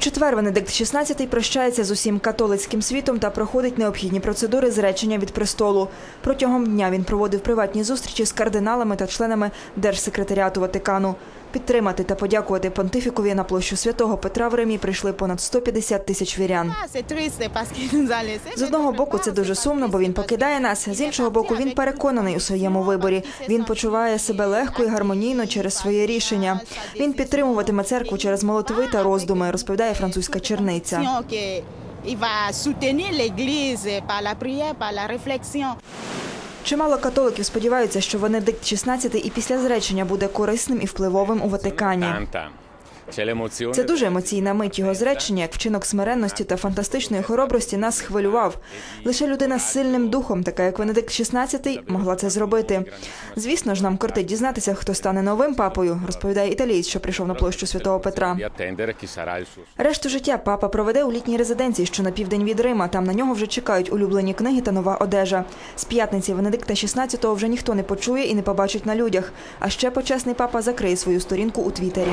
четвер Венедикт XVI прощається з усім католицьким світом та проходить необхідні процедури зречення від престолу. Протягом дня він проводив приватні зустрічі з кардиналами та членами Держсекретаріату Ватикану. Підтримати та подякувати понтифікові на площу святого Петра в Римі прийшли понад 150 тисяч вірян. З одного боку, це дуже сумно, бо він покидає нас. З іншого боку, він переконаний у своєму виборі. Він почуває себе легко і гармонійно через своє рішення. Він підтримуватиме церкву через молитви та роздуми, розповідає французька черниця. Чимало католиків сподіваються, що Венедикт XVI і після зречення буде корисним і впливовим у Ватикані. Це дуже емоційна мить його зречення, як вчинок смиренності та фантастичної хоробрості нас схвилював. Лише людина з сильним духом, така як Венедикт XVI, могла це зробити. Звісно ж, нам кортить дізнатися, хто стане новим папою, розповідає італієць, що прийшов на площу святого Петра. Решту життя папа проведе у літній резиденції, що на південь від Рима. Там на нього вже чекають улюблені книги та нова одежа. З п'ятниці Венедикта XVI вже ніхто не почує і не побачить на людях. А ще почесний папа закриє свою сторінку у Твіттері.